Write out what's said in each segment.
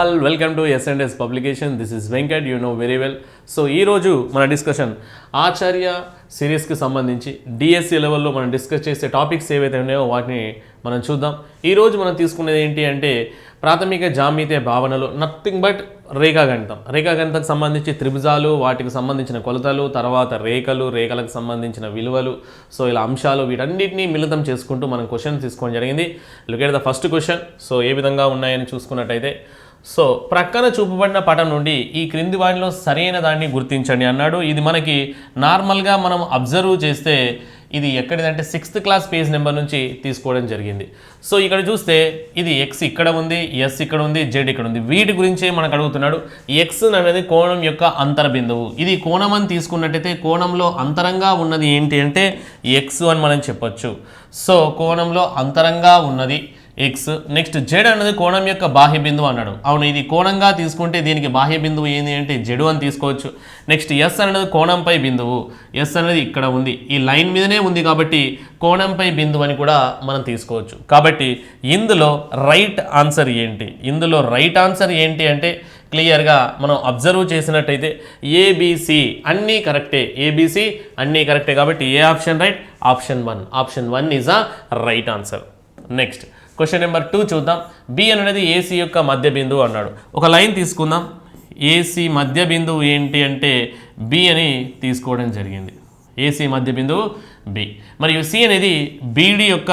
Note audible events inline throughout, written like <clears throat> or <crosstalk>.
All welcome to S and S publication this is Venkat you know very well so ఈరోజు మన discussion Acharya సిరీస్కి సంబంధించి DSC లెవెల్లో మనం డిస్కస్ చేసే టాపిక్స్ ఏవైతే ఉన్నాయో వాటిని మనం చూద్దాం. ఈరోజు మనం తీసుకునేది ఏంటి అంటే ప్రాథమిక జామీతే భావనలు నథింగ్ బట్ రేఖాగణితం. రేఖాగణితకు సంబంధించి త్రిభుజాలు వాటికి సంబంధించిన కొలతలు తర్వాత రేఖలు రేఖలకు సంబంధించిన విలువలు. సో ఇలా అంశాలు వీటన్నిటిని మిళితం చేసుకుంటూ మనం క్వశ్చన్ తీసుకోవడం జరిగింది. Look at the first question so ఏ విధంగా ఉన్నాయని చూసుకున్నట్టయితే సో ప్రక్కన చూపబడిన పటం నుండి ఈ క్రింది వాటిలో సరైన దాన్ని గుర్తించండి అన్నాడు. ఇది మనకి నార్మల్గా మనం అబ్జర్వ్ చేస్తే ఇది ఎక్కడిదంటే సిక్స్త్ క్లాస్ పేజ్ నెంబర్ నుంచి తీసుకోవడం జరిగింది. సో ఇక్కడ చూస్తే ఇది ఎక్స్ ఇక్కడ ఉంది ఎస్ ఇక్కడ ఉంది జెడ్ ఇక్కడ ఉంది. వీటి గురించే మనకు అడుగుతున్నాడు. ఎక్స్ అనేది కోణం యొక్క అంతర బిందువు ఇది కోణం అని తీసుకున్నట్టయితే కోణంలో అంతరంగా ఉన్నది ఏంటి అంటే ఎక్స్ అని మనం చెప్పొచ్చు. సో కోణంలో అంతరంగా ఉన్నది ఎక్స్ నెక్స్ట్ జెడ్ అనేది కోణం యొక్క బాహ్య బిందువు అన్నాడు. అవును ఇది కోణంగా తీసుకుంటే దీనికి బాహ్య బిందువు ఏంది అంటే జెడు అని తీసుకోవచ్చు. నెక్స్ట్ ఎస్ అనేది కోణంపై బిందువు. ఎస్ అనేది ఇక్కడ ఉంది. ఈ లైన్ మీదనే ఉంది కాబట్టి కోణంపై బిందువు అని కూడా మనం తీసుకోవచ్చు. కాబట్టి ఇందులో రైట్ ఆన్సర్ ఏంటి? ఇందులో రైట్ ఆన్సర్ ఏంటి అంటే క్లియర్గా మనం అబ్జర్వ్ చేసినట్టయితే ఏబిసి అన్నీ కరెక్టే ఏబిసి అన్నీ కరెక్టే కాబట్టి ఏ option right option one option one is a right answer next question number two చూద్దాం. బి అనేది ఏసీ యొక్క మధ్య బిందువు అన్నాడు. ఒక లైన్ తీసుకుందాం. ఏసీ మధ్య బిందువు ఏంటి అంటే బి అని తీసుకోవడం జరిగింది. ఏసీ మధ్య బిందువు బి మరియు సి అనేది బీడి యొక్క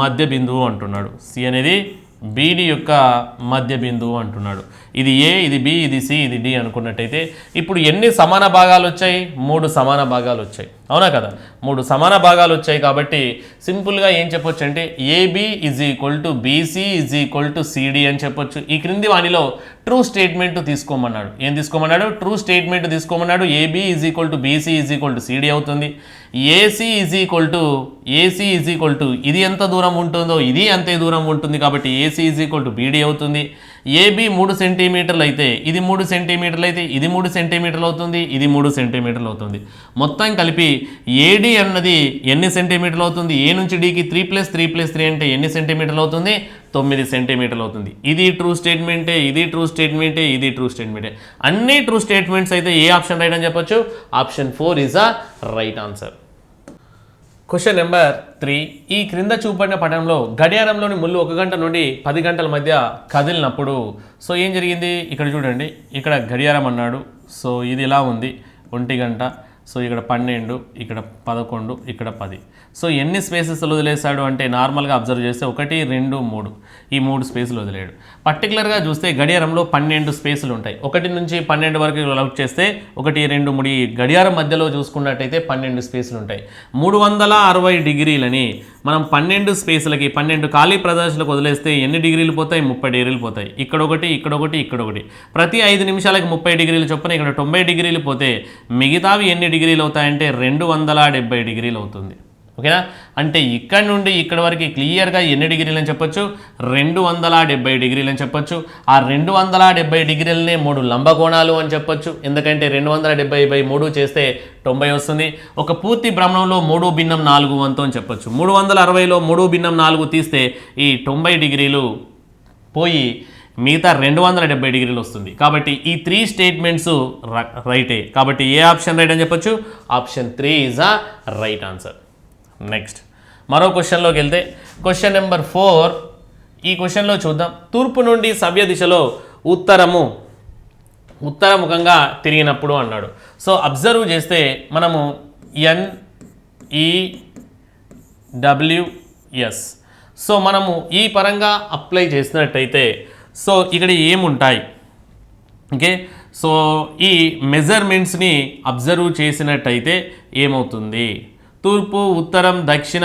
మధ్య బిందువు అంటున్నాడు. సి అనేది బీడి యొక్క మధ్య బిందువు అంటున్నాడు. ఇది ఏ ఇది బి ఇది సి ఇది డి అనుకున్నట్టయితే ఇప్పుడు ఎన్ని సమాన భాగాలు వచ్చాయి? మూడు సమాన భాగాలు వచ్చాయి. అవునా కదా? మూడు సమాన భాగాలు వచ్చాయి కాబట్టి సింపుల్గా ఏం చెప్పొచ్చు అంటే AB is equal to BC is equal to CD అని చెప్పొచ్చు. ఈ క్రింది వానిలో ట్రూ స్టేట్మెంట్ తీసుకోమన్నాడు. ఏం తీసుకోమన్నాడు? True statement తీసుకోమన్నాడు. AB is equal to BC is equal to CD అవుతుంది. AC is equal to AC is equal to ఇది ఎంత దూరం ఉంటుందో ఇది అంతే దూరం ఉంటుంది కాబట్టి AC is equal to BD అవుతుంది. ఏబి మూడు సెంటీమీటర్లు అయితే ఇది మూడు సెంటీమీటర్లు అయితే ఇది మూడు సెంటీమీటర్లు అవుతుంది ఇది మూడు సెంటీమీటర్లు అవుతుంది. మొత్తం కలిపి ఏడి అన్నది ఎన్ని సెంటీమీటర్లు అవుతుంది? ఏ నుంచి డికి three plus three plus three అంటే ఎన్ని సెంటీమీటర్లు అవుతుంది? తొమ్మిది సెంటీమీటర్లు అవుతుంది. ఇది ట్రూ స్టేట్మెంటే ఇది ట్రూ స్టేట్మెంటే ఇది ట్రూ స్టేట్మెంటే అన్ని ట్రూ స్టేట్మెంట్స్ అయితే ఏ ఆప్షన్ రైట్ అని చెప్పొచ్చు? Option four is a right answer question number three ఈ క్రింద చూపడిన పటంలో గడియారంలోని ముళ్ళు ఒక గంట నుండి పది గంటల మధ్య కదిలినప్పుడు. సో ఏం జరిగింది? ఇక్కడ చూడండి. ఇక్కడ గడియారం అన్నాడు. సో ఇది ఇలా ఉంది. ఒంటి గంట. సో ఇక్కడ పన్నెండు ఇక్కడ పదకొండు ఇక్కడ పది. సో ఎన్ని స్పేసెస్ వదిలేశాడు అంటే నార్మల్గా అబ్జర్వ్ చేస్తే ఒకటి రెండు మూడు. ఈ మూడు స్పేసులు వదిలేడు. పర్టికులర్గా చూస్తే గడియారంలో పన్నెండు స్పేసులు ఉంటాయి. ఒకటి నుంచి పన్నెండు వరకు లౌట్ చేస్తే ఒకటి రెండు మూడు. గడియారం మధ్యలో చూసుకున్నట్టయితే పన్నెండు స్పేసులు ఉంటాయి. మూడు వందల అరవై డిగ్రీలని మనం పన్నెండు స్పేసులకి పన్నెండు ఖాళీ ప్రదేశాలకు వదిలేస్తే ఎన్ని డిగ్రీలు పోతాయి? ముప్పై డిగ్రీలు పోతాయి. ఇక్కడ ఒకటి ఇక్కడ ఒకటి ఇక్కడ ఒకటి. ప్రతి ఐదు నిమిషాలకి ముప్పై డిగ్రీలు చొప్పున ఇక్కడ తొంభై డిగ్రీలు పోతే మిగతావి ఎన్ని డిగ్రీలు అవుతాయంటే రెండు వందల డెబ్బై డిగ్రీలు అవుతుంది. ఓకేనా? అంటే ఇక్కడ నుండి ఇక్కడ వరకు క్లియర్గా ఎన్ని డిగ్రీలు అని చెప్పొచ్చు? రెండు వందల డెబ్బై డిగ్రీలు అని చెప్పొచ్చు. ఆ రెండు వందల డెబ్బై డిగ్రీలనే మూడు లంబకోణాలు అని చెప్పొచ్చు. ఎందుకంటే రెండు వందల డెబ్బై బై మూడు చేస్తే తొంభై వస్తుంది. ఒక పూర్తి భ్రమణంలో మూడు భిన్నం నాలుగు వంతు అని చెప్పొచ్చు. మూడు వందల అరవైలో మూడు భిన్నం నాలుగు తీస్తే ఈ తొంభై డిగ్రీలు పోయి మిగతా రెండు వందల డెబ్బై డిగ్రీలు వస్తుంది. కాబట్టి ఈ త్రీ స్టేట్మెంట్స్ రైటే కాబట్టి ఏ ఆప్షన్ రైట్ అని చెప్పొచ్చు? Option three is a right answer next మరో క్వశ్చన్లోకి వెళ్తే క్వశ్చన్ నెంబర్ ఫోర్ ఈ క్వశ్చన్లో చూద్దాం. తూర్పు నుండి సవ్య దిశలో ఉత్తరము ఉత్తరముఖంగా తిరిగినప్పుడు అన్నాడు. సో అబ్జర్వ్ చేస్తే మనము ఎన్ ఈ డబ్ల్యూఎస్ సో మనము ఈ పరంగా అప్లై చేసినట్టయితే సో ఇక్కడ ఏముంటాయి? ఓకే? సో ఈ మెజర్మెంట్స్ని అబ్జర్వ్ చేసినట్టయితే ఏమవుతుంది? తూర్పు ఉత్తరం దక్షిణ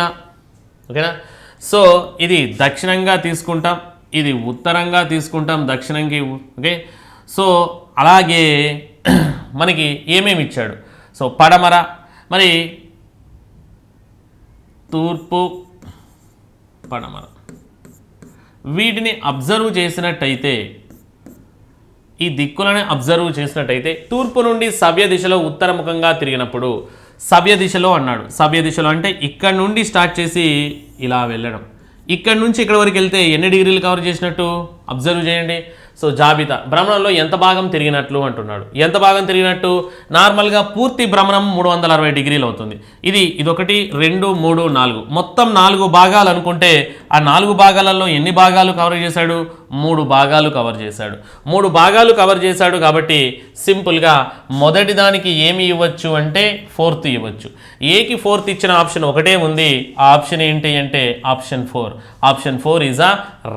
ఓకేనా? సో ఇది దక్షిణంగా తీసుకుంటాం ఇది ఉత్తరంగా తీసుకుంటాం దక్షిణంకి ఓకే? సో అలాగే <clears throat> మనకి ఏమేమి ఇచ్చాడు? సో పడమర మరి తూర్పు పడమర. వీటిని అబ్జర్వ్ చేసినట్టయితే ఈ దిక్కులను అబ్జర్వ్ చేసినట్టయితే తూర్పు నుండి సవ్య దిశలో ఉత్తరముఖంగా తిరిగినప్పుడు సవ్య దిశలో అన్నాడు. సవ్య దిశలో అంటే ఇక్కడ నుండి స్టార్ట్ చేసి ఇలా వెళ్ళడం. ఇక్కడ నుంచి ఇక్కడ వరకు వెళ్తే ఎన్ని డిగ్రీలు కవర్ చేసినట్టు? అబ్జర్వ్ చేయండి. సో జాబితా. భ్రమణంలో ఎంత భాగం తిరిగినట్లు అంటున్నాడు. ఎంత భాగం తిరిగినట్టు? నార్మల్గా పూర్తి భ్రమణం మూడు వందల అరవై డిగ్రీలు అవుతుంది. ఇది ఇదొకటి రెండు మూడు నాలుగు. మొత్తం నాలుగు భాగాలు అనుకుంటే ఆ నాలుగు భాగాలలో ఎన్ని భాగాలు కవర్ చేశాడు? మూడు భాగాలు కవర్ చేశాడు. మూడు భాగాలు కవర్ చేశాడు కాబట్టి సింపుల్గా మొదటి దానికి ఏమి ఇవ్వచ్చు అంటే ఫోర్త్ ఇవ్వచ్చు. ఏకి ఫోర్త్ ఇచ్చిన ఆప్షన్ ఒకటే ఉంది. ఆ ఆప్షన్ ఏంటి అంటే option four. Option four is a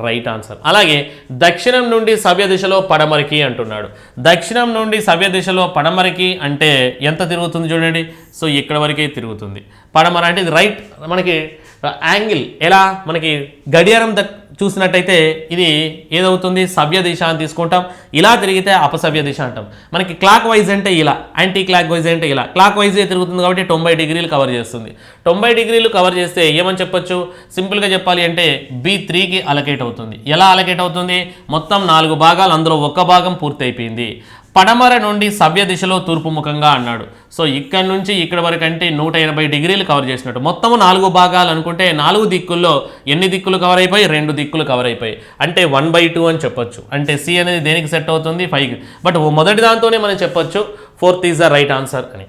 right answer. అలాగే దక్షిణం నుండి సవ్య దిశలో పడమరికి అంటున్నాడు. దక్షిణం నుండి సవ్య దిశలో పడమరికి అంటే ఎంత తిరుగుతుంది చూడండి. సో ఇక్కడ వరకే తిరుగుతుంది. పడమర అంటే ఇది రైట్. మనకి యాంగిల్ ఎలా? మనకి గడియారం దక్ చూసినట్టయితే ఇది ఏదవుతుంది? సవ్య దిశ అని తీసుకుంటాం. ఇలా తిరిగితే అపసవ్య దిశ అంటాం. మనకి క్లాక్ వైజ్ అంటే ఇలా యాంటీ క్లాక్ వైజ్ అంటే ఇలా. క్లాక్ వైజే తిరుగుతుంది కాబట్టి తొంభై డిగ్రీలు కవర్ చేస్తుంది. తొంభై డిగ్రీలు కవర్ చేస్తే ఏమని చెప్పొచ్చు? సింపుల్గా చెప్పాలి అంటే బి త్రీకి అలకేట్ అవుతుంది. ఎలా అలకేట్ అవుతుంది? మొత్తం నాలుగు భాగాలు అందులో ఒక్క భాగం పూర్తయిపోయింది. పడమర నుండి సవ్య దిశలో తూర్పు ముఖంగా అన్నాడు. సో ఇక్కడ నుంచి ఇక్కడ వరకు అంటే నూట ఎనభై డిగ్రీలు కవర్ చేసినట్టు. మొత్తము నాలుగు భాగాలు అనుకుంటే నాలుగు దిక్కుల్లో ఎన్ని దిక్కులు కవర్ అయిపోయి? రెండు దిక్కులు కవర్ అయిపోయి. అంటే వన్ బై టూ అని చెప్పొచ్చు. అంటే సి అనేది దేనికి సెట్ అవుతుంది? ఫైవ్. బట్ మొదటి దాంతోనే మనం చెప్పొచ్చు. Fourth is the right answer అని.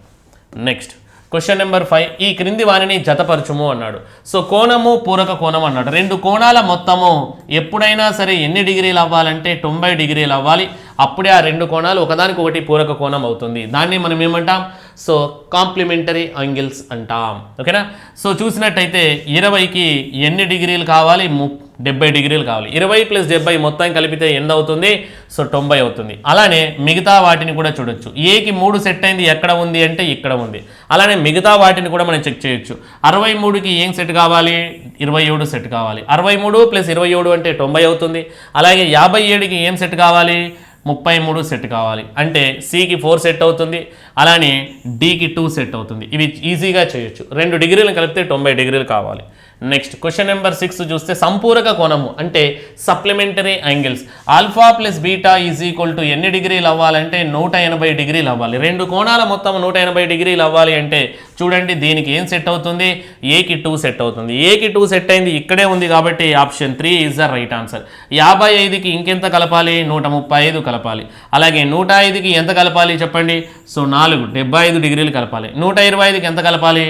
నెక్స్ట్. క్వశ్చన్ నెంబర్ ఫైవ్ ఈ క్రింది వారిని జతపరచుము అన్నాడు. సో కోణము పూరక కోణం అన్నాడు. రెండు కోణాల మొత్తము ఎప్పుడైనా సరే ఎన్ని డిగ్రీలు అవ్వాలంటే తొంభై డిగ్రీలు అవ్వాలి. అప్పుడే ఆ రెండు కోణాలు ఒకదానికి ఒకటి పూరక కోణం అవుతుంది. దాన్ని మనం ఏమంటాం? సో కాంప్లిమెంటరీ యాంగిల్స్ అంటాం. ఓకేనా సో చూసినట్టయితే ఇరవైకి ఎన్ని డిగ్రీలు కావాలి? ము డెబ్బై డిగ్రీలు కావాలి. ఇరవై ప్లస్ డెబ్బై మొత్తం కలిపితే ఎంత అవుతుంది సో తొంభై అవుతుంది. అలానే మిగతా వాటిని కూడా చూడొచ్చు. ఏకి మూడు సెట్ అయింది ఎక్కడ ఉంది అంటే ఇక్కడ ఉంది. అలానే మిగతా వాటిని కూడా మనం చెక్ చేయొచ్చు. అరవై మూడుకి ఏం సెట్ కావాలి? ఇరవై ఏడు సెట్ కావాలి. అరవై మూడు ప్లస్ ఇరవై ఏడు అంటే తొంభై అవుతుంది. అలాగే యాభై ఏడుకి ఏం సెట్ కావాలి? ముప్పై మూడు సెట్ కావాలి. అంటే సికి ఫోర్ సెట్ అవుతుంది. అలానే డికి టూ సెట్ అవుతుంది. ఇవి ఈజీగా చేయొచ్చు. రెండు డిగ్రీలు కలిపితే తొంభై డిగ్రీలు కావాలి. నెక్స్ట్ క్వశ్చన్ నెంబర్ సిక్స్ చూస్తే సంపూరక కోణము అంటే supplementary angles alpha plus beta is equal to ఎన్ని డిగ్రీలు అవ్వాలంటే నూట ఎనభై డిగ్రీలు అవ్వాలి. రెండు కోణాల మొత్తం నూట ఎనభై డిగ్రీలు అవ్వాలి అంటే చూడండి దీనికి ఏం సెట్ అవుతుంది? ఏకి టూ సెట్ అవుతుంది. ఏకి టూ సెట్ అయింది ఇక్కడే ఉంది కాబట్టి option three is the right answer యాభై ఐదుకి ఇంకెంత కలపాలి? నూట ముప్పై ఐదు కలపాలి. అలాగే నూట ఐదుకి ఎంత కలపాలి చెప్పండి? సో నాలుగు డెబ్బై ఐదు డిగ్రీలు కలపాలి. నూట ఇరవై ఐదుకి ఎంత కలపాలి?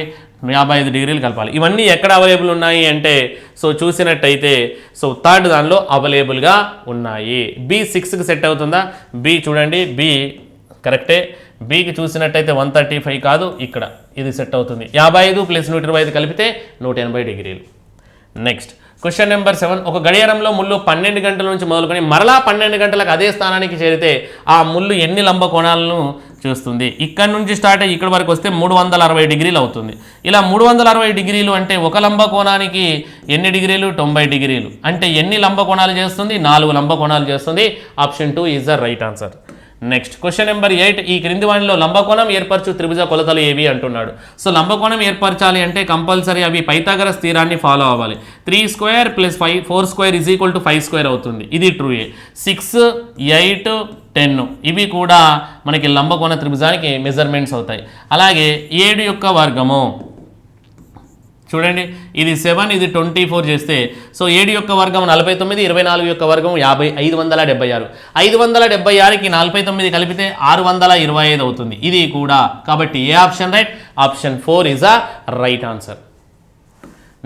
యాభై ఐదు డిగ్రీలు కలపాలి. ఇవన్నీ ఎక్కడ అవైలబుల్ ఉన్నాయి అంటే సో చూసినట్టయితే సో థర్డ్ దానిలో అవైలబుల్గా ఉన్నాయి. బి సిక్స్కి సెట్ అవుతుందా? బి చూడండి బి కరెక్టే. బీకి చూసినట్టయితే వన్ థర్టీ ఫైవ్ కాదు ఇక్కడ ఇది సెట్ అవుతుంది. యాభై ఐదు ప్లస్ నూట ఇరవై ఐదు కలిపితే నూట ఎనభై డిగ్రీలు. Next question number seven. ఒక గడియారంలో ముళ్ళు పన్నెండు గంటల నుంచి మొదలుకొని మరలా పన్నెండు గంటలకు అదే స్థానానికి చేరితే ఆ ముళ్ళు ఎన్ని లంబ కోణాలను చూస్తుంది ఇక్కడ నుంచి స్టార్ట్ అయ్యి ఇక్కడ వరకు వస్తే మూడు వందల అరవై డిగ్రీలు అవుతుంది. ఇలా మూడు వందల అరవై డిగ్రీలు అంటే ఒక లంబ కోణానికి ఎన్ని డిగ్రీలు? తొంభై డిగ్రీలు. అంటే ఎన్ని లంబ కోణాలు చేస్తుంది? నాలుగు లంబ కోణాలు చేస్తుంది. Option two is the right answer. Next question number eight ఈ క్రింది వాణిలో లంబకోణం ఏర్పరచు త్రిభుజ కొలతలు ఏవి అంటున్నాడు. సో లంబకోణం ఏర్పరచాలి అంటే కంపల్సరీ అవి పైతాగర స్థిరాన్ని ఫాలో అవ్వాలి. Three square plus five four square is equal to five square అవుతుంది. ఇది ట్రూ ఏ. సిక్స్ ఎయిట్ టెన్ ఇవి కూడా మనకి లంబకోణ త్రిభుజానికి మెజర్మెంట్స్ అవుతాయి. అలాగే ఏడు యొక్క వర్గము. చూడండి ఇది సెవెన్ ఇది ట్వంటీ ఫోర్ చేస్తే సో ఏడు యొక్క వర్గం నలభై తొమ్మిది ఇరవై నాలుగు యొక్క వర్గం యాభై ఐదు వందల డెబ్బై ఆరు. ఐదు వందల డెబ్బై ఆరుకి నలభై తొమ్మిది కలిపితే ఆరు వందల ఇరవై ఐదు అవుతుంది. ఇది కూడా కాబట్టి ఏ option right option four is a right answer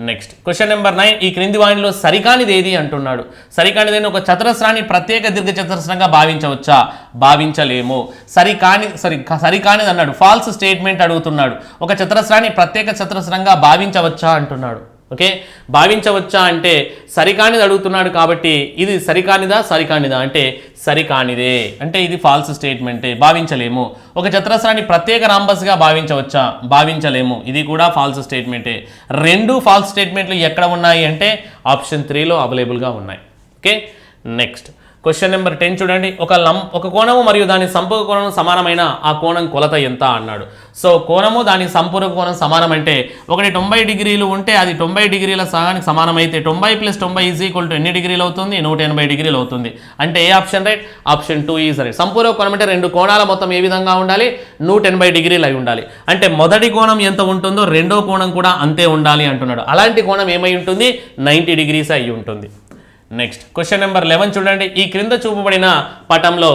next question number nine ఈ క్రింది వాణిలో సరికానిది ఏది అంటున్నాడు. సరికానిదని ఒక చతురస్రాన్ని ప్రత్యేక దీర్ఘ చతురస్రంగా భావించవచ్చా? భావించలేము. సరికాని సరి సరికానిది అన్నాడు ఫాల్స్ స్టేట్మెంట్ అడుగుతున్నాడు. ఒక చతురస్రాన్ని ప్రత్యేక చతురస్రంగా భావించవచ్చా అంటున్నాడు. ఓకే? భావించవచ్చా అంటే సరికానిది అడుగుతున్నాడు కాబట్టి ఇది సరికానిదా సరికానిదా? అంటే సరికానిదే. అంటే ఇది ఫాల్స్ స్టేట్మెంటే భావించలేము. ఒక చతురస్రాన్ని ప్రత్యేక రాంబస్గా భావించవచ్చా? భావించలేము. ఇది కూడా ఫాల్స్ స్టేట్మెంటే రెండు ఫాల్స్ స్టేట్మెంట్లు ఎక్కడ ఉన్నాయి అంటే ఆప్షన్ త్రీలో అవైలబుల్గా ఉన్నాయి. Okay? Next. Question number ten చూడండి. ఒక లం ఒక కోణము మరియు దాని సంపూర్ణ కోణం సమానమైన ఆ కోణం కొలత ఎంత అన్నాడు. సో కోణము దాని సంపూర్ణ కోణం సమానం అంటే ఒకటి తొంభై డిగ్రీలు ఉంటే అది తొంభై డిగ్రీల సగానికి సమానమైతే తొంభై ప్లస్ తొంభై ఈజ్ ఈక్వల్ టు ఎన్ని డిగ్రీలు అవుతుంది? నూట ఎనభై డిగ్రీలు అవుతుంది. అంటే ఏ option right? Option two is right. సంపూర్ణ కోణం అంటే రెండు కోణాల మొత్తం ఏ విధంగా ఉండాలి? నూట ఎనభై డిగ్రీలు అయి ఉండాలి. అంటే మొదటి కోణం ఎంత ఉంటుందో రెండో కోణం కూడా అంతే ఉండాలి అంటున్నాడు. అలాంటి కోణం ఏమై ఉంటుంది? నైంటీ డిగ్రీస్ అయి ఉంటుంది. నెక్స్ట్ క్వశ్చన్ నెంబర్ లెవెన్ చూడండి. ఈ క్రింద చూపబడిన పటంలో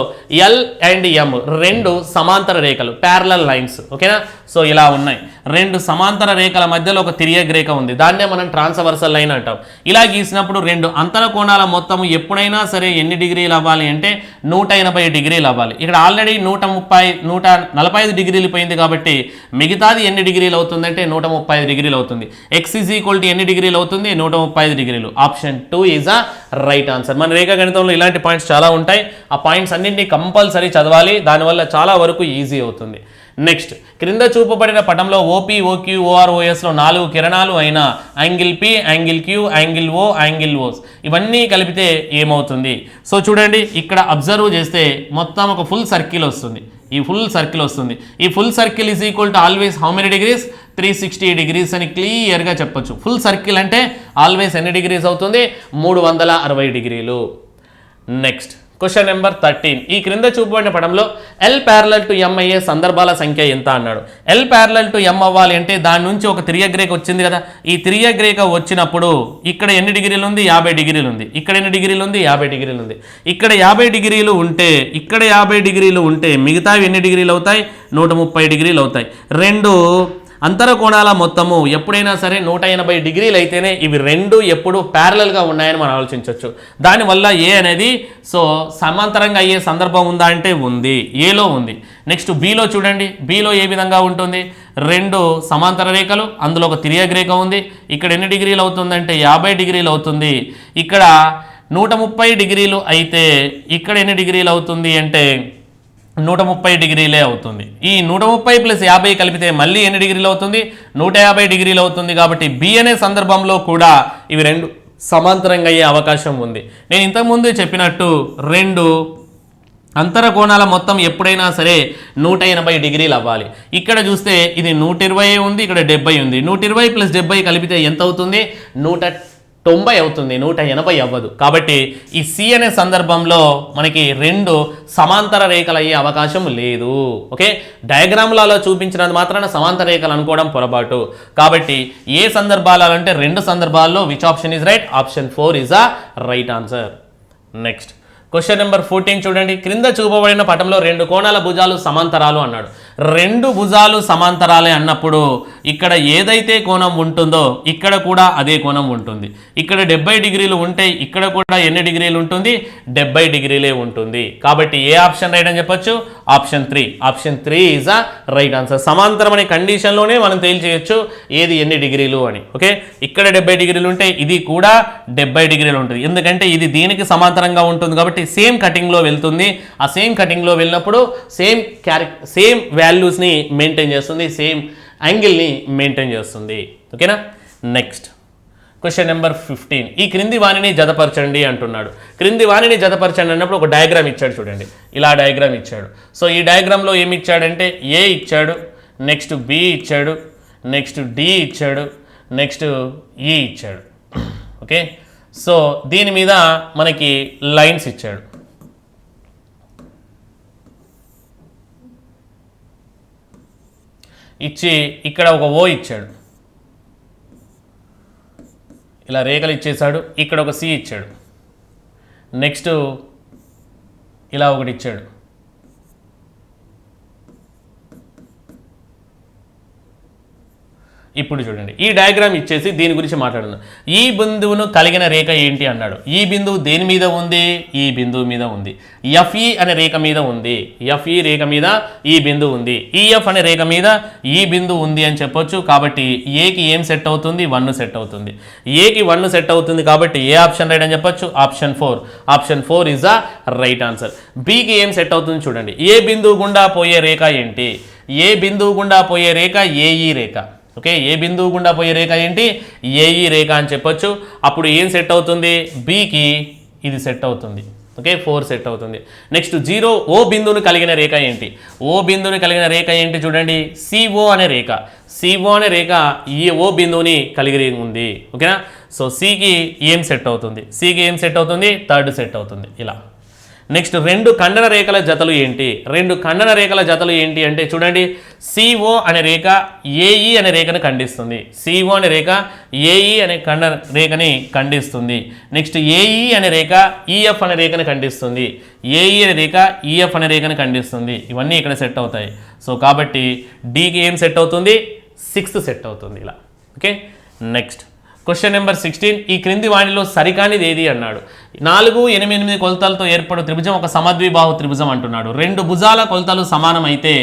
ఎల్ అండ్ ఎం రెండు సమాంతర రేఖలు ప్యారలల్ లైన్స్ ఓకేనా సో ఇలా ఉన్నాయి. రెండు సమాంతర రేఖల మధ్యలో ఒక తిరియగ్ రేఖ ఉంది. దాన్నే మనం ట్రాన్స్వర్సల్ లైన్ అంటాం. ఇలా గీసినప్పుడు రెండు అంతర కోణాల మొత్తం ఎప్పుడైనా సరే ఎన్ని డిగ్రీలు అవ్వాలి అంటే నూట ఎనభై డిగ్రీలు అవ్వాలి. ఇక్కడ ఆల్రెడీ నూట ముప్పై నూట నలభై ఐదు డిగ్రీలు పోయింది కాబట్టి మిగతాది ఎన్ని డిగ్రీలు అవుతుందంటే నూట ముప్పై ఐదు డిగ్రీలు అవుతుంది. ఎక్స్ ఈజ్ ఈక్వల్ టు ఎన్ని డిగ్రీలు అవుతుంది? నూట ముప్పై ఐదు డిగ్రీలు. Option two is a right answer మన రేఖా గణితంలో ఇలాంటి పాయింట్స్ చాలా ఉంటాయి. ఆ పాయింట్స్ అన్నింటినీ కంపల్సరీ చదవాలి. దానివల్ల చాలా వరకు ఈజీ అవుతుంది. నెక్స్ట్ క్రింద చూపబడిన పటంలో ఓపీ ఓక్యూ ఓఆర్ఓఎస్లో నాలుగు కిరణాలు అయిన angle P angle Q angle O angle OS ఇవన్నీ కలిపితే ఏమవుతుంది? సో చూడండి ఇక్కడ అబ్జర్వ్ చేస్తే మొత్తం ఒక ఫుల్ సర్కిల్ వస్తుంది. ఈ ఫుల్ సర్కిల్ వస్తుంది. ఈ full circle is equal to always how many degrees three sixty degrees అని క్లియర్గా చెప్పొచ్చు. ఫుల్ సర్కిల్ అంటే ఆల్వేస్ ఎన్ని డిగ్రీస్ అవుతుంది? మూడు వందల అరవై డిగ్రీలు. నెక్స్ట్ క్వశ్చన్ నెంబర్ థర్టీన్ ఈ క్రింద చూపబడిన పడంలో ఎల్ ప్యారలల్ టు ఎం అయ్యే సందర్భాల సంఖ్య ఎంత అన్నాడు. ఎల్ ప్యారలల్ టు ఎం అవ్వాలి అంటే దాని నుంచి ఒక తిరియగ్రేక వచ్చింది కదా. ఈ తిరియగ్రేక వచ్చినప్పుడు ఇక్కడ ఎన్ని డిగ్రీలు ఉంది? యాభై డిగ్రీలు ఉంది. ఇక్కడ ఎన్ని డిగ్రీలు ఉంది? యాభై డిగ్రీలు ఉంది. ఇక్కడ యాభై డిగ్రీలు ఉంటే ఇక్కడ యాభై డిగ్రీలు ఉంటే మిగతావి ఎన్ని డిగ్రీలు అవుతాయి? నూట ముప్పై డిగ్రీలు అవుతాయి. రెండు అంతర కోణాల మొత్తము ఎప్పుడైనా సరే నూట ఎనభై డిగ్రీలు అయితేనే ఇవి రెండు ఎప్పుడు ప్యారలల్గా ఉన్నాయని మనం ఆలోచించవచ్చు దానివల్ల ఏ అనేది? సో సమాంతరంగా అయ్యే సందర్భం ఉందా అంటే ఉంది. ఏలో ఉంది. నెక్స్ట్ బీలో చూడండి. బీలో ఏ విధంగా ఉంటుంది? రెండు సమాంతర రేఖలు అందులో ఒక తిరియగ్ రేఖ ఉంది. ఇక్కడ ఎన్ని డిగ్రీలు అవుతుందంటే యాభై డిగ్రీలు అవుతుంది. ఇక్కడ నూట ముప్పై డిగ్రీలు అయితే ఇక్కడ ఎన్ని డిగ్రీలు అవుతుంది అంటే నూట ముప్పై డిగ్రీలే అవుతుంది. ఈ నూట ముప్పై ప్లస్ యాభై కలిపితే మళ్ళీ ఎన్ని డిగ్రీలు అవుతుంది? నూట యాభై డిగ్రీలు అవుతుంది కాబట్టి బి అనే సందర్భంలో కూడా ఇవి రెండు సమాంతరంగా అయ్యే అవకాశం ఉంది. నేను ఇంతకుముందు చెప్పినట్టు రెండు అంతర కోణాల మొత్తం ఎప్పుడైనా సరే నూట ఎనభై డిగ్రీలు అవ్వాలి. ఇక్కడ చూస్తే ఇది నూట ఇరవై ఉంది ఇక్కడ డెబ్బై ఉంది. నూట ఇరవై ప్లస్ డెబ్బై కలిపితే ఎంత అవుతుంది? నూట తొంభై అవుతుంది నూట ఎనభై అవ్వదు. కాబట్టి ఈ సి అనే సందర్భంలో మనకి రెండు సమాంతర రేఖలు అయ్యే అవకాశం లేదు. ఓకే? డయాగ్రామ్లలో చూపించినది మాత్రాన సమాంతర రేఖలు అనుకోవడం పొరపాటు. కాబట్టి ఏ సందర్భాలలో అంటే రెండు సందర్భాల్లో which option is right option four is a right answer next question number fourteen చూడండి. క్రింద చూపబడిన పటంలో రెండు కోణాల భుజాలు సమాంతరాలు అన్నాడు. రెండు భుజాలు సమాంతరాలే అన్నప్పుడు ఇక్కడ ఏదైతే కోణం ఉంటుందో ఇక్కడ కూడా అదే కోణం ఉంటుంది. ఇక్కడ డెబ్బై డిగ్రీలు ఉంటే ఇక్కడ కూడా ఎన్ని డిగ్రీలు ఉంటుంది? డెబ్బై డిగ్రీలే ఉంటుంది. కాబట్టి ఏ ఆప్షన్ రైట్ అని చెప్పొచ్చు? Option three option three is a right answer సమాంతరం అనే కండిషన్లోనే మనం తేల్చేయచ్చు ఏది ఎన్ని డిగ్రీలు అని. ఓకే? ఇక్కడ డెబ్బై డిగ్రీలు ఉంటే ఇది కూడా డెబ్బై డిగ్రీలు ఉంటుంది. ఎందుకంటే ఇది దీనికి సమాంతరంగా ఉంటుంది కాబట్టి సేమ్ కటింగ్లో వెళ్తుంది. ఆ సేమ్ కటింగ్లో వెళ్ళినప్పుడు సేమ్ క్యారెక్ సేమ్ వాల్యూస్ని మెయింటైన్ చేస్తుంది సేమ్ యాంగిల్ని మెయింటైన్ చేస్తుంది. ఓకేనా నెక్స్ట్ క్వశ్చన్ నెంబర్ ఫిఫ్టీన్ ఈ క్రింది వాణిని జతపరచండి అంటున్నాడు. క్రింది వాణిని జతపరచండి అన్నప్పుడు ఒక డయాగ్రామ్ ఇచ్చాడు చూడండి. ఇలా డయాగ్రామ్ ఇచ్చాడు. సో ఈ డయాగ్రామ్లో ఏమి ఇచ్చాడంటే ఏ ఇచ్చాడు నెక్స్ట్ బి ఇచ్చాడు నెక్స్ట్ డి ఇచ్చాడు నెక్స్ట్ ఈ e ఇచ్చాడు. <clears throat> ఓకే సో దీని మీద మనకి లైన్స్ ఇచ్చాడు. ఇచ్చి ఇక్కడ ఒక ఓ ఇచ్చాడు. ఇలా రేఖలు ఇచ్చేసాడు ఇక్కడ ఒక సి ఇచ్చాడు. నెక్స్ట్ ఇలా ఒకటి ఇచ్చాడు. ఇప్పుడు చూడండి. ఈ డయాగ్రామ్ ఇచ్చేసి దీని గురించి మాట్లాడుతున్నాం ఈ బిందువును కలిగిన రేఖ ఏంటి అన్నాడు. ఈ బిందువు దేని మీద ఉంది? ఈ బిందువు మీద ఉంది. ఎఫ్ఈ అనే రేఖ మీద ఉంది. ఎఫ్ఈ రేఖ మీద ఈ బిందువు ఉంది. ఈఎఫ్ అనే రేఖ మీద ఈ బిందువు ఉంది అని చెప్పొచ్చు కాబట్టి ఏకి ఏం సెట్ అవుతుంది? వన్ సెట్ అవుతుంది. ఏకి వన్ సెట్ అవుతుంది కాబట్టి ఏ ఆప్షన్ రైట్ అని చెప్పొచ్చు? Option four option four is the right answer బికి ఏం సెట్ అవుతుంది చూడండి. ఏ బిందువు గుండా పోయే రేఖ ఏంటి? ఏ బిందువు గుండా పోయే రేఖ? ఏఈ రేఖ. ఓకే ఏ బిందువు గుండా పోయే రేఖ ఏంటి? ఏఈ రేఖ అని చెప్పొచ్చు. అప్పుడు ఏం సెట్ అవుతుంది? బికి ఇది సెట్ అవుతుంది. ఓకే ఫోర్ సెట్ అవుతుంది. నెక్స్ట్ జీరో ఓ బిందువుని కలిగిన రేఖ ఏంటి? ఓ బిందువుని కలిగిన రేఖ ఏంటి చూడండి. సిఓ అనే రేఖ. సిఓ అనే రేఖ ఈ ఓ బిందువుని కలిగి ఉంది. ఓకేనా? సో సికి ఏం సెట్ అవుతుంది? సికి ఏం సెట్ అవుతుంది? థర్డ్ సెట్ అవుతుంది. ఇలా. నెక్స్ట్ రెండు ఖండన రేఖల జతలు ఏంటి? రెండు ఖండన రేఖల జతలు ఏంటి అంటే చూడండి సిఓ అనే రేఖ ఏఈ అనే రేఖను ఖండిస్తుంది. సిఓ అనే రేఖ ఏఈ అనే ఖండ రేఖని ఖండిస్తుంది. నెక్స్ట్ ఏఈ అనే రేఖ ఈఎఫ్ అనే రేఖను ఖండిస్తుంది. ఏఈ అనే రేఖ ఈఎఫ్ అనే రేఖను ఖండిస్తుంది. ఇవన్నీ ఇక్కడ సెట్ అవుతాయి. సో కాబట్టి డీకి ఏం సెట్ అవుతుంది? సిక్స్త్ సెట్ అవుతుంది ఇలా. Okay? Next. Question number sixteen ఈ క్రింది వాణిలో సరికానిది ఏది అన్నాడు. నాలుగు ఎనిమిది ఎనిమిది కొలతలతో ఏర్పడు త్రిభుజం ఒక సమద్విబాహు త్రిభుజం అంటున్నాడు. రెండు భుజాల కొలతలు సమానం అయితే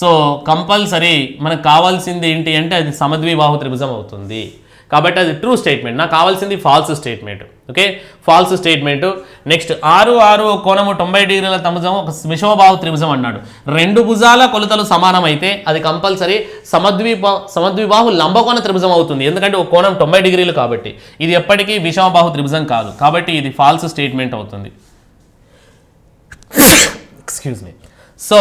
సో కంపల్సరీ మనకు కావాల్సింది ఏంటి అంటే అది సమద్విబాహు త్రిభుజం అవుతుంది. కాబట్టి అది ట్రూ స్టేట్మెంట్ నాకు కావాల్సింది false statement okay false statement next ఆరు ఆరు కోణము తొంభై డిగ్రీల తమజం ఒక విషమబాహు త్రిభుజం అన్నాడు. రెండు భుజాల కొలతలు సమానం అయితే అది కంపల్సరీ సమద్విబా సమద్విబాహు లంబకోణ త్రిభుజం అవుతుంది. ఎందుకంటే ఒక కోణం తొంభై డిగ్రీలు కాబట్టి. ఇది ఎప్పటికీ విషమబాహు త్రిభుజం కాదు. కాబట్టి ఇది ఫాల్స్ స్టేట్మెంట్ అవుతుంది. Excuse me so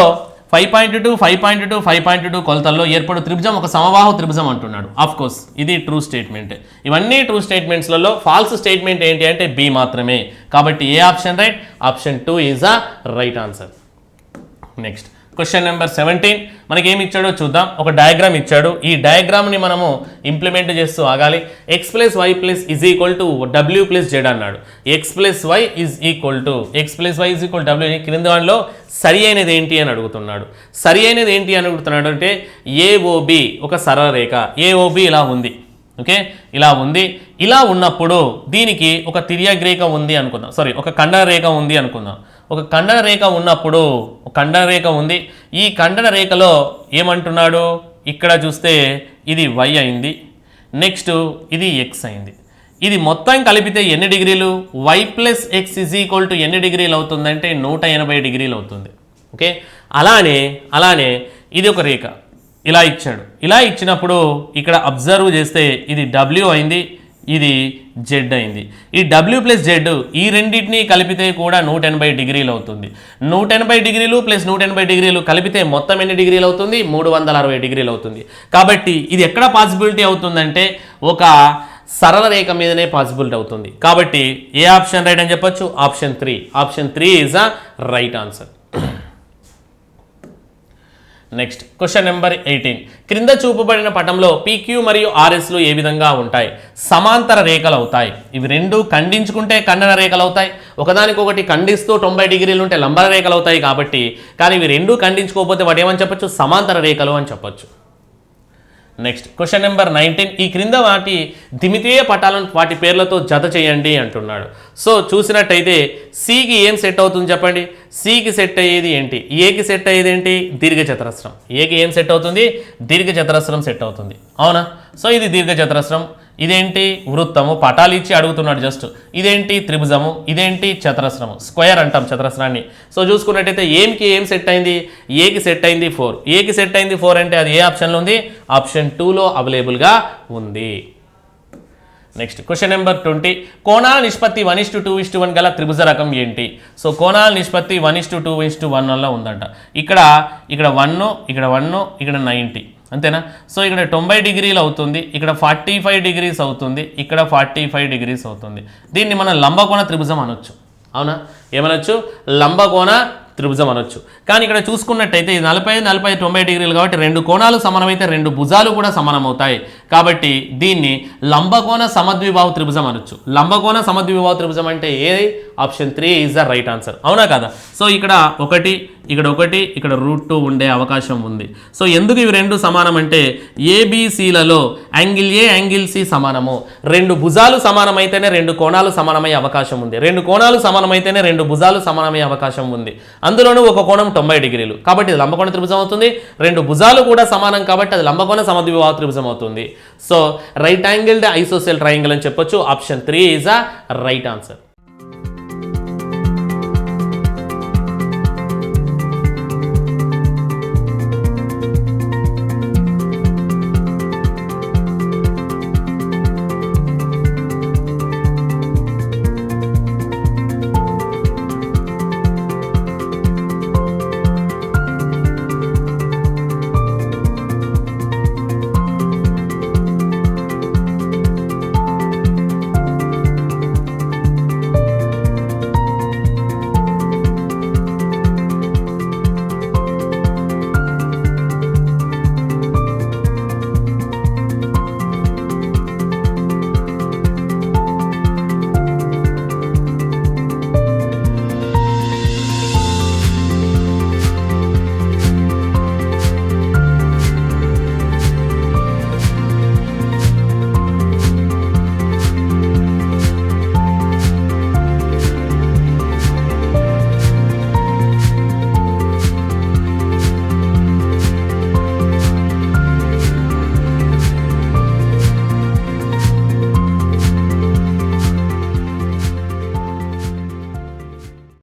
five point two five point two five point two కొలతల్లో ఏర్పడు త్రిభుజం ఒక సమవాహ త్రిభుజం అంటున్నాడు. ఆఫ్కోర్స్ ఇది ట్రూ స్టేట్మెంట్ ఇవన్నీ ట్రూ స్టేట్మెంట్స్లలో ఫాల్స్ స్టేట్మెంట్ ఏంటి అంటే బి మాత్రమే. కాబట్టి ఏ option right option two is a right answer next question number seventeen మనకి ఏమి ఇచ్చాడో చూద్దాం. ఒక డయాగ్రామ్ ఇచ్చాడు. ఈ డయాగ్రామ్ని మనము ఇంప్లిమెంట్ చేస్తూ ఆగాలి. X plus Y plus is equal to W plus Z అన్నాడు. X plus Y is equal to X plus Y is equal W క్రింద దానిలో సరి అయినది ఏంటి అని అడుగుతున్నాడు. సరి అయినది ఏంటి అని అడుగుతున్నాడు అంటే ఏఓబి ఒక సరళ రేఖ. ఏఓబి ఇలా ఉంది. ఓకే? ఇలా ఉంది. ఇలా ఉన్నప్పుడు దీనికి ఒక తిర్యక్ రేఖ ఉంది అనుకుందాం. సారీ ఒక ఖండన రేఖ ఉంది అనుకుందాం. ఒక ఖండన రేఖ ఉన్నప్పుడు ఖండన రేఖ ఉంది. ఈ ఖండన రేఖలో ఏమంటున్నాడు? ఇక్కడ చూస్తే ఇది వై అయింది. నెక్స్ట్ ఇది ఎక్స్ అయింది. ఇది మొత్తం కలిపితే ఎన్ని డిగ్రీలు? Y plus X is equal to ఎన్ని డిగ్రీలు అవుతుందంటే నూట ఎనభై డిగ్రీలు అవుతుంది. ఓకే అలానే అలానే ఇది ఒక రేఖ. ఇలా ఇచ్చాడు. ఇలా ఇచ్చినప్పుడు ఇక్కడ అబ్జర్వ్ చేస్తే ఇది డబ్ల్యూ అయింది. ఇది జెడ్ అయింది. ఈ డబ్ల్యూ ప్లస్ జెడ్ ఈ రెండింటిని కలిపితే కూడా నూట ఎనభై డిగ్రీలు అవుతుంది. నూట ఎనభై డిగ్రీలు ప్లస్ నూట ఎనభై డిగ్రీలు కలిపితే మొత్తం ఎన్ని డిగ్రీలు అవుతుంది? మూడు వందల అరవై డిగ్రీలు అవుతుంది. కాబట్టి ఇది ఎక్కడ పాసిబిలిటీ అవుతుందంటే ఒక సరళ రేఖ మీదనే పాసిబిలిటీ అవుతుంది. కాబట్టి ఏ ఆప్షన్ రైట్ అని చెప్పొచ్చు? Option three option three is a right answer next question number eighteen క్రింద చూపబడిన పటంలో పీక్యూ మరియు ఆర్ఎస్లు ఏ విధంగా ఉంటాయి? సమాంతర రేఖలు అవుతాయి. ఇవి రెండు ఖండించుకుంటే ఖండన రేఖలు అవుతాయి. ఒకదానికొకటి ఖండిస్తూ తొంభై డిగ్రీలు ఉంటే లంబర రేఖలు అవుతాయి కాబట్టి కానీ ఇవి రెండు ఖండించుకోకపోతే వాటి ఏమని చెప్పొచ్చు? సమాంతర రేఖలు అని చెప్పొచ్చు. నెక్స్ట్ క్వశ్చన్ నెంబర్ నైన్టీన్ ఈ క్రింద వాటి దిమితీయ పటాలను వాటి పేర్లతో జత చేయండి అంటున్నాడు. సో చూసినట్టయితే సికి ఏం సెట్ అవుతుంది చెప్పండి? సికి సెట్ అయ్యేది ఏంటి? ఏకి సెట్ అయ్యేది ఏంటి? దీర్ఘ చతురస్రం ఏకి ఏం సెట్ అవుతుంది? దీర్ఘ చతురస్రం సెట్ అవుతుంది. అవునా? సో ఇది దీర్ఘ చతురస్రం ఇదేంటి వృత్తము? పటాలు ఇచ్చి అడుగుతున్నాడు జస్ట్ ఇదేంటి త్రిభుజము? ఇదేంటి చతురస్రము? స్క్వేర్ అంటాం చతురస్రాన్ని. సో చూసుకున్నట్టయితే ఏంకి ఏం సెట్ అయింది? ఏకి సెట్ అయింది ఫోర్ ఏకి సెట్ అయింది ఫోర్ అంటే అది ఏ ఆప్షన్లో ఉంది? ఆప్షన్ టూలో అవైలబుల్గా ఉంది. నెక్స్ట్ క్వశ్చన్ నెంబర్ ట్వంటీ కోణాల నిష్పత్తి one is to two is to one గల త్రిభుజ రకం ఏంటి? సో కోణాల నిష్పత్తి one is to two is to one వల్ల ఉందంట. ఇక్కడ ఇక్కడ వన్ ఇక్కడ వన్ ఇక్కడ నైంటీ అంతేనా? సో ఇక్కడ తొంభై డిగ్రీలు అవుతుంది ఇక్కడ ఫార్టీ ఫైవ్ డిగ్రీస్ అవుతుంది ఇక్కడ ఫార్టీ ఫైవ్ డిగ్రీస్ అవుతుంది. దీన్ని మనం లంబకోణ త్రిభుజం అనొచ్చు. అవునా? ఏమనొచ్చు? లంబకోణ త్రిభుజం అనొచ్చు. కానీ ఇక్కడ చూసుకున్నట్టయితే ఇది నలభై నలభై తొంభై డిగ్రీలు కాబట్టి రెండు కోణాలు సమానమైతే రెండు భుజాలు కూడా సమానమవుతాయి. కాబట్టి దీన్ని లంబకోణ సమద్విభావ త్రిభుజం అనొచ్చు. లంబకోణ సమద్విభావ త్రిభుజం అంటే ఏది option three is the right answer అవునా కదా? సో ఇక్కడ ఒకటి ఇక్కడ ఒకటి ఇక్కడ రూట్ టూ ఉండే అవకాశం ఉంది. సో ఎందుకు ఇవి రెండు సమానం అంటే ఏబిసిలలో యాంగిల్ ఏ యాంగిల్ సి సమానము. రెండు భుజాలు సమానమైతేనే రెండు కోణాలు సమానమయ్యే అవకాశం ఉంది. రెండు కోణాలు సమానమైతేనే రెండు భుజాలు సమానమయ్యే అవకాశం ఉంది. అందులోనూ ఒక కోణం తొంభై డిగ్రీలు. కాబట్టి ఇది లంబకోణ త్రిభుజం అవుతుంది. రెండు భుజాలు కూడా సమానం కాబట్టి అది లంబకోణ సమద్విభావ త్రిభుజం అవుతుంది. So right angled isosceles triangle అని చెప్పొచ్చు. Option three is a right answer